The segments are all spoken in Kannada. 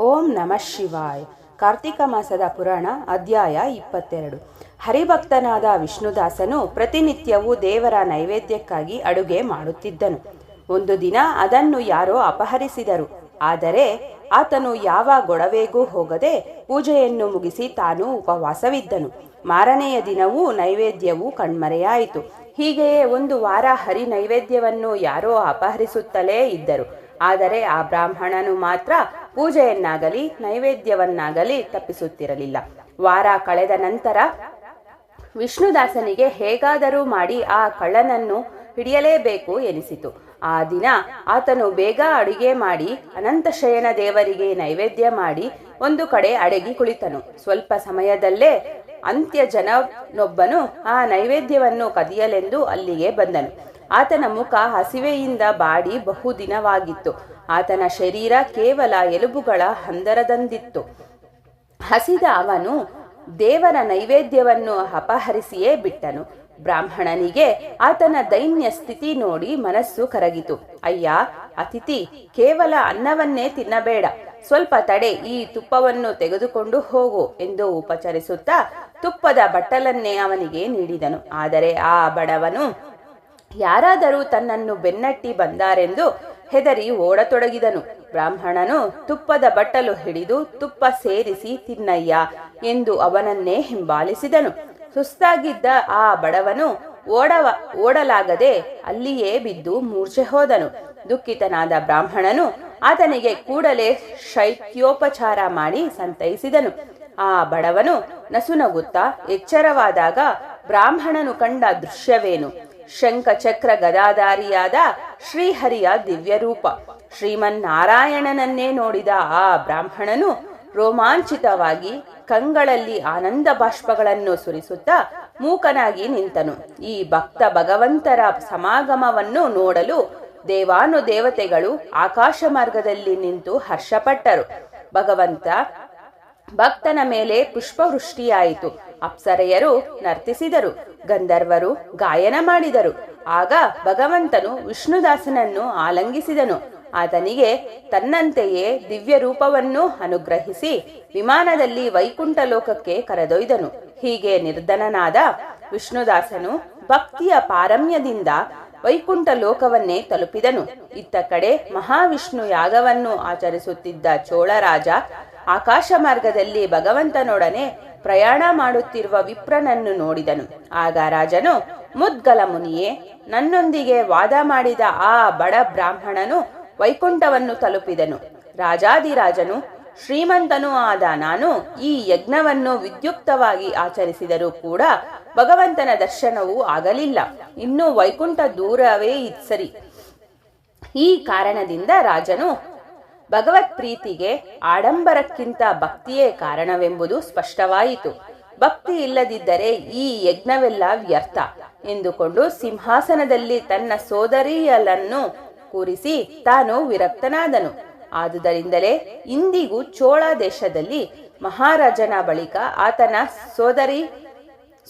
ಓಂ ನಮಃ ಶಿವಾಯ. ಕಾರ್ತಿಕ ಮಾಸದ ಪುರಾಣ, ಅಧ್ಯಾಯ ಇಪ್ಪತ್ತೆರಡು. ಹರಿಭಕ್ತನಾದ ವಿಷ್ಣುದಾಸನು ಪ್ರತಿನಿತ್ಯವೂ ದೇವರ ನೈವೇದ್ಯಕ್ಕಾಗಿ ಅಡುಗೆ ಮಾಡುತ್ತಿದ್ದನು. ಒಂದು ದಿನ ಅದನ್ನು ಯಾರೋ ಅಪಹರಿಸಿದರು. ಆದರೆ ಆತನು ಯಾವ ಗೊಡವೆಗೂ ಹೋಗದೆ ಪೂಜೆಯನ್ನು ಮುಗಿಸಿ ತಾನು ಉಪವಾಸವಿದ್ದನು. ಮಾರನೆಯ ದಿನವೂ ನೈವೇದ್ಯವು ಕಣ್ಮರೆಯಾಯಿತು. ಹೀಗೆಯೇ ಒಂದು ವಾರ ಹರಿ ನೈವೇದ್ಯವನ್ನು ಯಾರೋ ಅಪಹರಿಸುತ್ತಲೇ ಇದ್ದರು. ಆದರೆ ಆ ಬ್ರಾಹ್ಮಣನು ಮಾತ್ರ ಪೂಜೆಯನ್ನಾಗಲಿ, ನೈವೇದ್ಯವನ್ನಾಗಲಿ ತಪ್ಪಿಸುತ್ತಿರಲಿಲ್ಲ. ವಾರ ಕಳೆದ ನಂತರ ವಿಷ್ಣುದಾಸನಿಗೆ ಹೇಗಾದರೂ ಮಾಡಿ ಆ ಕಳ್ಳನನ್ನು ಹಿಡಿಯಲೇಬೇಕು ಎನಿಸಿತು. ಆ ದಿನ ಆತನು ಬೇಗ ಅಡುಗೆ ಮಾಡಿ, ಅನಂತಶಯನ ದೇವರಿಗೆ ನೈವೇದ್ಯ ಮಾಡಿ ಒಂದು ಕಡೆ ಅಡಗಿ ಕುಳಿತನು. ಸ್ವಲ್ಪ ಸಮಯದಲ್ಲೇ ಅಂತ್ಯ ಜನನೊಬ್ಬನು ಆ ನೈವೇದ್ಯವನ್ನು ಕದಿಯಲೆಂದು ಅಲ್ಲಿಗೆ ಬಂದನು. ಆತನ ಮುಖ ಹಸಿವೆಯಿಂದ ಬಾಡಿ ಬಹುದಿನವಾಗಿತ್ತು. ಆತನ ಶರೀರ ಕೇವಲ ಎಲುಬುಗಳ ಹಂದರದಂದಿತ್ತು. ಹಸಿದ ಅವನು ದೇವರ ನೈವೇದ್ಯವನ್ನು ಅಪಹರಿಸಿಯೇ ಬಿಟ್ಟನು. ಬ್ರಾಹ್ಮಣನಿಗೆ ಆತನ ದೈನ್ಯ ಸ್ಥಿತಿ ನೋಡಿ ಮನಸ್ಸು ಕರಗಿತು. ಅಯ್ಯ, ಅತಿಥಿ, ಕೇವಲ ಅನ್ನವನ್ನೇ ತಿನ್ನಬೇಡ. ಸ್ವಲ್ಪ ತಡೆ ಈ ತುಪ್ಪವನ್ನು ತೆಗೆದುಕೊಂಡು ಹೋಗು ಎಂದು ಉಪಚರಿಸುತ್ತಾ ತುಪ್ಪದ ಬಟ್ಟಲನ್ನೇ ಅವನಿಗೆ ನೀಡಿದನು. ಆದರೆ ಆ ಬಡವನು ಯಾರಾದರೂ ತನ್ನನ್ನು ಬೆನ್ನಟ್ಟಿ ಬಂದಾರೆಂದು ಹೆದರಿ ಓಡತೊಡಗಿದನು. ಬ್ರಾಹ್ಮಣನು ತುಪ್ಪದ ಬಟ್ಟಲು ಹಿಡಿದು ತುಪ್ಪ ಸೇರಿಸಿ ತಿನ್ನಯ್ಯ ಎಂದು ಅವನನ್ನೇ ಹಿಂಬಾಲಿಸಿದನು. ಸುಸ್ತಾಗಿದ್ದ ಆ ಬಡವನು ಓಡವ, ಓಡಲಾಗದೆ ಅಲ್ಲಿಯೇ ಬಿದ್ದು ಮೂರ್ಛೆ ಹೋದನು. ದುಃಖಿತನಾದ ಬ್ರಾಹ್ಮಣನು ಆತನಿಗೆ ಕೂಡಲೇ ಶೈತ್ಯೋಪಚಾರ ಮಾಡಿ ಸಂತೈಸಿದನು. ಆ ಬಡವನು ನಸುನಗುತ್ತಾ ಎಚ್ಚರವಾದಾಗ ಬ್ರಾಹ್ಮಣನು ಕಂಡ ದೃಶ್ಯವೇನು? ಶಂಖ ಚಕ್ರ ಗದಾಧಾರಿಯಾದ ಶ್ರೀಹರಿಯ ದಿವ್ಯರೂಪ. ಶ್ರೀಮನ್ನಾರಾಯಣನನ್ನೇ ನೋಡಿದ ಆ ಬ್ರಾಹ್ಮಣನು ರೋಮಾಂಚಿತವಾಗಿ ಕಂಗಳಲ್ಲಿ ಆನಂದ ಬಾಷ್ಪಗಳನ್ನು ಸುರಿಸುತ್ತಾ ಮೂಕನಾಗಿ ನಿಂತನು. ಈ ಭಕ್ತ ಭಗವಂತರ ಸಮಾಗಮವನ್ನು ನೋಡಲು ದೇವಾನು ದೇವತೆಗಳು ಆಕಾಶ ಮಾರ್ಗದಲ್ಲಿ ನಿಂತು ಹರ್ಷಪಟ್ಟರು. ಭಗವಂತ ಭಕ್ತನ ಮೇಲೆ ಪುಷ್ಪವೃಷ್ಟಿಯಾಯಿತು. ಅಪ್ಸರೆಯರು ನರ್ತಿಸಿದರು, ಗಂಧರ್ವರು ಗಾಯನ ಮಾಡಿದರು. ಆಗ ಭಗವಂತನು ವಿಷ್ಣುದಾಸನನ್ನು ಆಲಂಗಿಸಿದನು. ಆತನಿಗೆ ತನ್ನಂತೆಯೇ ದಿವ್ಯ ರೂಪವನ್ನು ಅನುಗ್ರಹಿಸಿ ವಿಮಾನದಲ್ಲಿ ವೈಕುಂಠ ಲೋಕಕ್ಕೆ ಕರೆದೊಯ್ದನು. ಹೀಗೆ ನಿರ್ಧನನಾದ ವಿಷ್ಣುದಾಸನು ಭಕ್ತಿಯ ಪಾರಮ್ಯದಿಂದ ವೈಕುಂಠ ಲೋಕವನ್ನೇ ತಲುಪಿದನು. ಇತ್ತ ಕಡೆ ಮಹಾವಿಷ್ಣು ಯಾಗವನ್ನು ಆಚರಿಸುತ್ತಿದ್ದ ಚೋಳರಾಜ ಆಕಾಶ ಮಾರ್ಗದಲ್ಲಿ ಭಗವಂತನೊಡನೆ ಪ್ರಯಾಣ ಮಾಡುತ್ತಿರುವ ವಿಪ್ರನನ್ನು ನೋಡಿದನು. ಆಗ ರಾಜನು, ಮುದ್ಗಲ ಮುನಿಯೇ, ನನ್ನೊಂದಿಗೆ ವಾದ ಮಾಡಿದ ಆ ಬಡ ಬ್ರಾಹ್ಮಣನು ವೈಕುಂಠವನ್ನು ತಲುಪಿದನು. ರಾಜಾದಿರಾಜನು ಶ್ರೀಮಂತನೂ ಆದ ನಾನು ಈ ಯಜ್ಞವನ್ನು ವಿದ್ಯುಕ್ತವಾಗಿ ಆಚರಿಸಿದರೂ ಕೂಡ ಭಗವಂತನ ದರ್ಶನವೂ ಆಗಲಿಲ್ಲ. ಇನ್ನು ವೈಕುಂಠ ದೂರವೇ ಇತ್ಸರಿ ಈ ಕಾರಣದಿಂದ ರಾಜನು ಭಗವತ್ ಪ್ರೀತಿಗೆ ಆಡಂಬರಕ್ಕಿಂತ ಭಕ್ತಿಯೇ ಕಾರಣವೆಂಬುದು ಸ್ಪಷ್ಟವಾಯಿತು. ಭಕ್ತಿ ಇಲ್ಲದಿದ್ದರೆ ಈ ಯಜ್ಞವೆಲ್ಲ ವ್ಯರ್ಥ ಎಂದುಕೊಂಡು ಸಿಂಹಾಸನದಲ್ಲಿ ತನ್ನ ಸೋದರಿಯಲನ್ನು ಕೂರಿಸಿ ತಾನು ವಿರಕ್ತನಾದನು. ಆದುದರಿಂದಲೇ ಇಂದಿಗೂ ಚೋಳ ದೇಶದಲ್ಲಿ ಮಹಾರಾಜನ ಬಳಿಕ ಆತನ ಸೋದರಿ,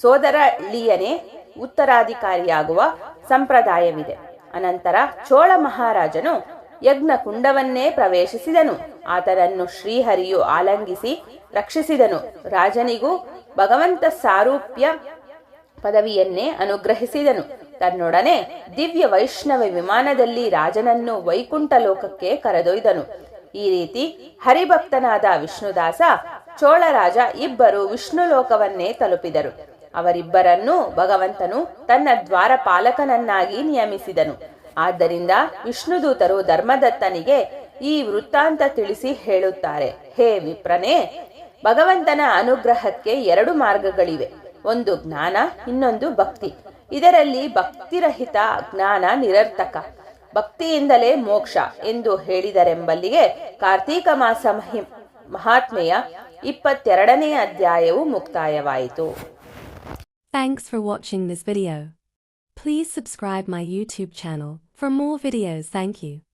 ಸೋದರಳಿಯನೇ ಉತ್ತರಾಧಿಕಾರಿಯಾಗುವ ಸಂಪ್ರದಾಯವಿದೆ. ಅನಂತರ ಚೋಳ ಮಹಾರಾಜನು ಯಜ್ಞ ಕುಂಡವನ್ನೇ ಪ್ರವೇಶಿಸಿದನು. ಆತನನ್ನು ಶ್ರೀಹರಿಯು ಆಲಂಗಿಸಿ ರಕ್ಷಿಸಿದನು. ರಾಜನಿಗೂ ಭಗವಂತ ಸಾರೂಪ್ಯ ಪದವಿಯನ್ನೇ ಅನುಗ್ರಹಿಸಿದನು. ತನ್ನೊಡನೆ ದಿವ್ಯ ವೈಷ್ಣವ ವಿಮಾನದಲ್ಲಿ ರಾಜನನ್ನು ವೈಕುಂಠ ಲೋಕಕ್ಕೆ ಕರೆದೊಯ್ದನು. ಈ ರೀತಿ ಹರಿಭಕ್ತನಾದ ವಿಷ್ಣುದಾಸ, ಚೋಳರಾಜ ಇಬ್ಬರು ವಿಷ್ಣು ಲೋಕವನ್ನೇ ತಲುಪಿದರು. ಅವರಿಬ್ಬರನ್ನೂ ಭಗವಂತನು ತನ್ನ ದ್ವಾರಪಾಲಕನನ್ನಾಗಿ ನಿಯಮಿಸಿದನು. ಆದ್ದರಿಂದ ವಿಷ್ಣುದೂತರು ಧರ್ಮದತ್ತನಿಗೆ ಈ ವೃತ್ತಾಂತ ತಿಳಿಸಿ ಹೇಳುತ್ತಾರೆ, ಹೇ ವಿಪ್ರನೇ, ಭಗವಂತನ ಅನುಗ್ರಹಕ್ಕೆ ಎರಡು ಮಾರ್ಗಗಳಿವೆ, ಒಂದು ಜ್ಞಾನ, ಇನ್ನೊಂದು ಭಕ್ತಿ. ಇದರಲ್ಲಿ ಭಕ್ತಿರಹಿತ ಜ್ಞಾನ ನಿರರ್ಥಕ. ಭಕ್ತಿಯಿಂದಲೇ ಮೋಕ್ಷ ಎಂದು ಹೇಳಿದರೆಂಬಲ್ಲಿಗೆ ಕಾರ್ತೀಕ ಮಾಸ ಮಹಿ ಮಹಾತ್ಮೆಯ ಇಪ್ಪತ್ತೆರಡನೇ ಅಧ್ಯಾಯವು ಮುಕ್ತಾಯವಾಯಿತು. Thanks for watching this video please subscribe my YouTube channel. For more videos. Thank you.